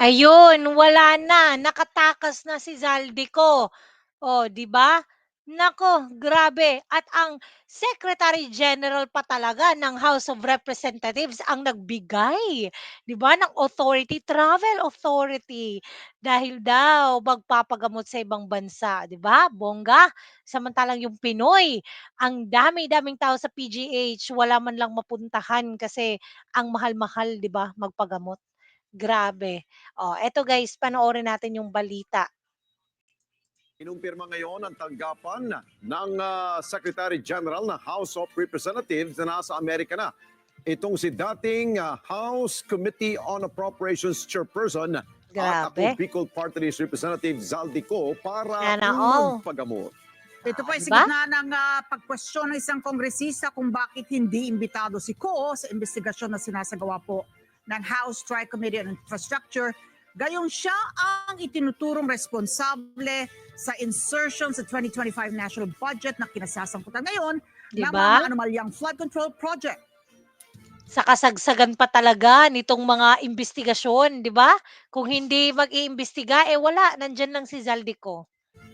Ayun, wala na, nakatakas na si Zaldico. Oh, 'di ba? Naku, grabe at ang Secretary General pa talaga ng House of Representatives ang nagbigay, 'di ba, ng authority, travel authority. Dahil daw magpapagamot sa ibang bansa, 'di ba, bongga. Samantalang yung Pinoy, ang dami-daming tao sa PGH, wala man lang mapuntahan kasi ang mahal-mahal, 'di ba, magpagamot. Grabe. Oh, eto guys, panoorin natin yung balita. Inumpirma ngayon ang tanggapan ng ah, Secretary General ng House of Representatives na nasa Amerika na. Itong si dating ah, House Committee on Appropriations Chairperson at Grabe. ako Bicol Party List Representative Zaldico para Sana all. magpagamot. Ito po ay Diba? gitna ng ah, pagkwestiyon ng isang kongresista kung bakit hindi imbitado si Ko sa investigasyon na sinasagawa po ng House Tri-Committee on Infrastructure. Gayong siya ang itinuturong responsable sa insertion sa 2025 national budget na kinasasamputan ngayon 'Di ng ba? mga anomalyang flood control project. Sa kasagsagan pa talaga nitong mga investigasyon, 'di ba? Kung hindi mag-iimbestiga, eh wala, nandiyan lang si Zaldico.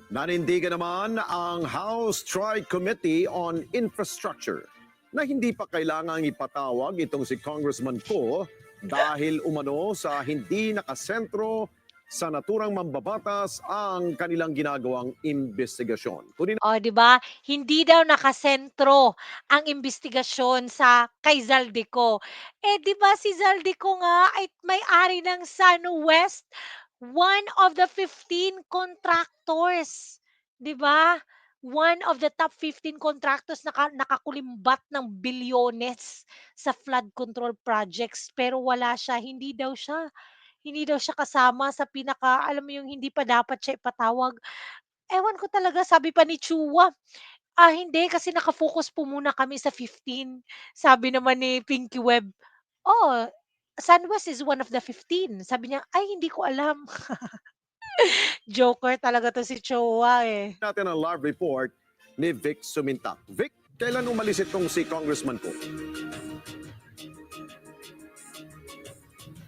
Nanindigan naman ang House Tri-Committee on Infrastructure na hindi pa kailangang ipatawag itong si Congressman Ko dahil umano sa hindi nakasentro sa naturang mambabatas ang kanilang ginagawang investigasyon. Kunin Oh, 'di ba? Hindi daw nakasentro ang investigasyon sa kay Zaldico. Eh 'di ba si Zaldico nga ay may-ari ng SunWest, one of the 15 contractors, 'di ba? One of the top 15 contractors naka nakakulimbat ng bilyones sa flood control projects pero wala siya, hindi daw siya hindi daw siya kasama sa pinaka alam mo yung hindi pa dapat siya ipatawag. Ewan ko talaga sabi pa ni Chua, ah, hindi kasi naka-focus po muna kami sa 15. Sabi naman ni Pinky Web, "Oh, SunWest is one of the 15." Sabi niya, "Ay hindi ko alam." Joker talaga 'to si Chua, eh. natin ang live report ni Vic Sumintak. Vic, kailan umalis itong si Congressman Ko?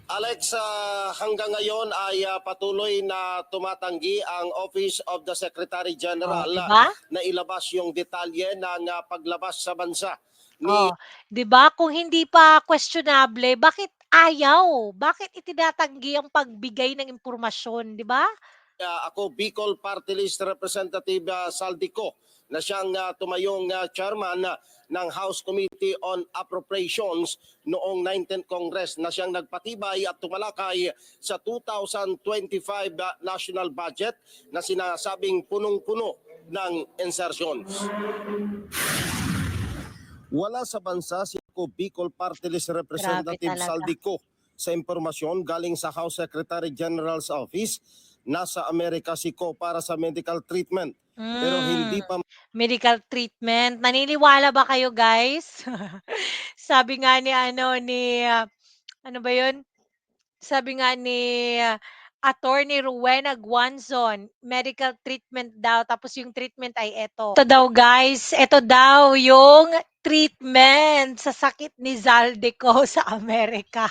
Alex, ah, hanggang ngayon ay ah, patuloy na tumatanggi ang Office of the Secretary Oh, General 'di ah, ba? na ilabas yung detalye ng ah, paglabas sa bansa ni Oh, 'di ba kung hindi pa questionable, bakit ayaw? Bakit itinatanggi ang pagbigay ng impormasyon, 'di ba? ah, ako Bicol Party List Representative ah, Saldico na siyang ah, tumayong ah, chairman ah, ng House Committee on Appropriations noong 19th Congress na siyang nagpatibay at tumalakay sa 2025 ah, national budget na sinasabing punong-puno ng insertions. Wala sa bansa si ako Bicol Party List Representative. Saldico sa impormasyon galing sa House Secretary General's Office nasa Amerika si Ko para sa medical treatment pero hindi Hmm, pa medical treatment. Naniniwala ba kayo, guys? Sabi nga ni ano, ni, ah, ano ba 'yun? Sabi nga ni ah, Attorney Rowena Guanzon, medical treatment daw tapos yung treatment ay eto. Ito daw guys, eto daw yung treatment sa sakit ni Zaldico sa Amerika.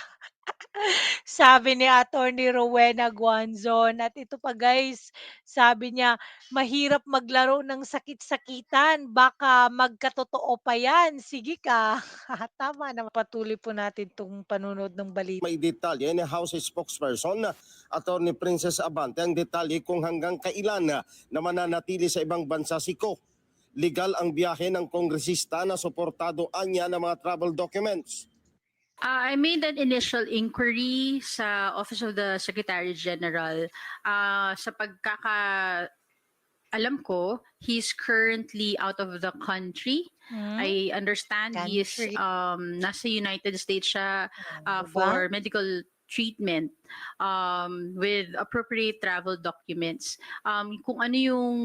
Sabi ni Attorney Rowena Guanzon at ito pa guys, sabi niya, mahirap maglaro ng sakit-sakitan, baka magkatotoo pa yan. Sige ka. Tama naman. Patuloy po natin 'tong panunod ng balita. may detalye ni House spokesperson na Attorney Princess Abante ang detalye kung hanggang kailan na, na mananatili sa ibang bansa si Ko. Legal ang biyahe ng kongresista na suportado anya ng mga travel documents. Uh, I made an initial inquiry sa Office of the Secretary General. Uh, sa pagkaka alam ko, he's currently out of the country. Hmm? I understand Country. um, nasa United States siya uh, Diba? for medical treatment um, with appropriate travel documents. Um, kung ano yung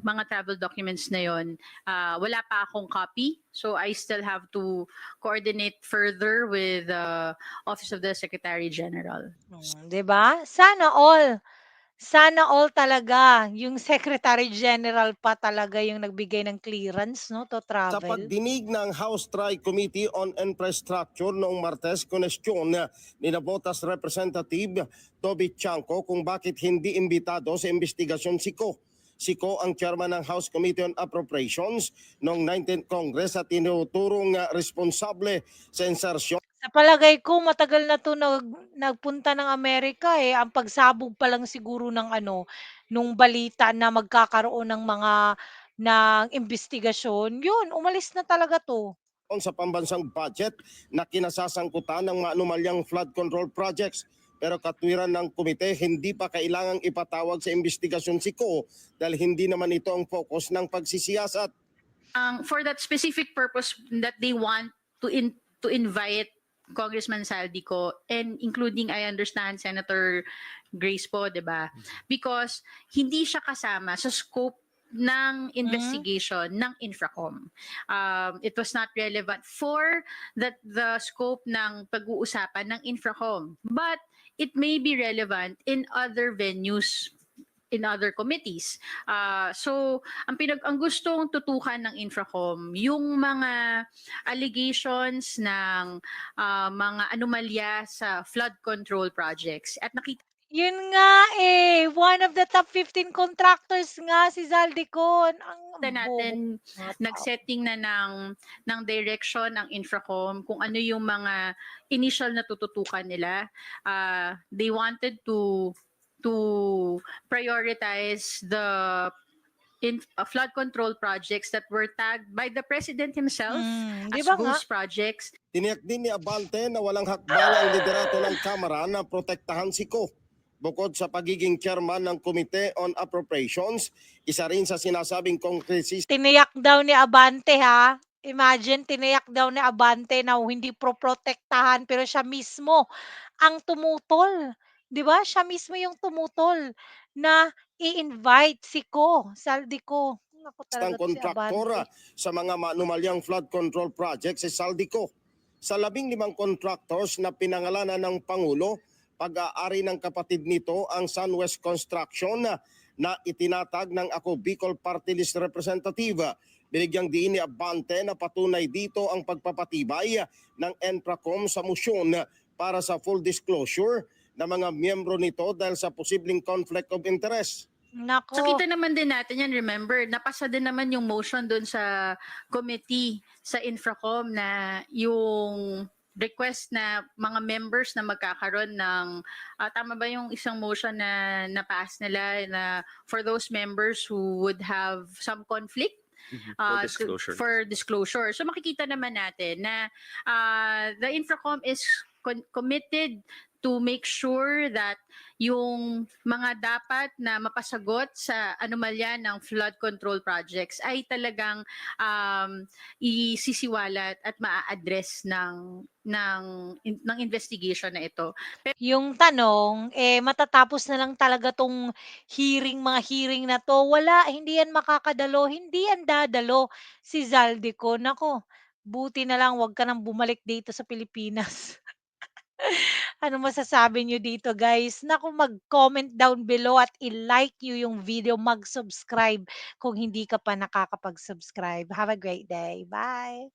mga travel documents na yon, uh, wala pa akong copy. So I still have to coordinate further with the Office of the Secretary General. Mm, 'di? Sana all. Sana all talaga, yung Secretary General pa talaga yung nagbigay ng clearance 'no, to Sa travel. pagdinig ng House Tri Committee on Infrastructure noong Martes, konestyon ni Nabotas Representative Toby Chanco kung bakit hindi imbitado sa investigasyon si Ko. Si Ko ang chairman ng House Committee on Appropriations noong 19th Congress at tinuturong responsable sa insersyon Sa palagay ko matagal na 'to nag nagpunta ng Amerika, eh, ang pagsabog pa lang siguro ng ano, nung balita na magkakaroon ng mga ng imbestigasyon, yun umalis na talaga 'to. sa pambansang budget na kinasasangkutan ng mga anomalyang flood control projects. Pero katwiran ng komite, hindi pa kailangang ipatawag sa investigasyon si Ko dahil hindi naman ito ang focus ng pagsisiyasat. um, for that specific purpose that they want to in to invite Congressman Saldico and including I understand Senator Grace po, 'di ba? Because hindi siya kasama sa scope ng investigation ng Infracom. Um, it was not relevant for that the scope ng pag-uusapan ng Infracom. But it may be relevant in other venues in other committees. Uh, so, ang pinag ang gustong tutukan ng Infracom, yung mga allegations ng ah, mga anomalya sa flood control projects. At nakita Yun nga, eh, one of the top 15 contractors nga si Zaldico, ang bobo natin nag-setting na ng ng direction ng Infracom kung ano yung mga initial na tututukan nila. Uh, they wanted to to prioritize the in, uh, flood control projects that were tagged by the president himself 'di as ba nga? ghost projects. Tiniyak din ni Abante na walang hakbang ang liderato ng Kamara na protektahan si Ko. Bukod sa pagiging chairman ng Committee on Appropriations, isa rin sa sinasabing kongresista Tiniyak daw ni Abante ha. Imagine tiniyak daw ni Abante na hindi poprotektahan pero siya mismo ang tumutol, 'di ba? Siya mismo yung tumutol na i-invite si Ko, Saldico. Naku ng talaga 'to si Abante. sa mga manumalyang flood control projects si Saldico. Sa labing limang contractors na pinangalanan ng Pangulo, pag-aari ng kapatid nito ang Sunwest Construction na, na itinatag ng ako Bicol Party List Representative. Binigyang diin ni Abante na patunay dito ang pagpapatibay ng ENPRACOM sa musyon para sa full disclosure ng mga miyembro nito dahil sa posibleng conflict of interest. Naku. So kita naman din natin yan, remember, napasa din naman yung motion doon sa committee sa Infracom na yung request na mga members na magkakaroon ng ah, tama ba yung isang motion na na-pass nila na for those members who would have some conflict For uh, to- disclosure. for disclosure. So makikita naman natin na uh, the Infracom is committed to make sure that yung mga dapat na mapasagot sa anomalya ng flood control projects ay talagang um, isisiwalat at maa-address ng ng ng investigation na ito. Yung tanong, eh, matatapos na lang talaga 'tong hearing, mga hearing na 'to. Wala, hindi yan makakadalo, hindi yan dadalo si Zaldico. Naku, buti na lang 'wag ka nang bumalik dito sa Pilipinas. Ano masasabi niyo dito, guys? Naku, mag-comment down below at i-like niyo yung video, mag-subscribe kung hindi ka pa nakakapag-subscribe. Have a great day. Bye.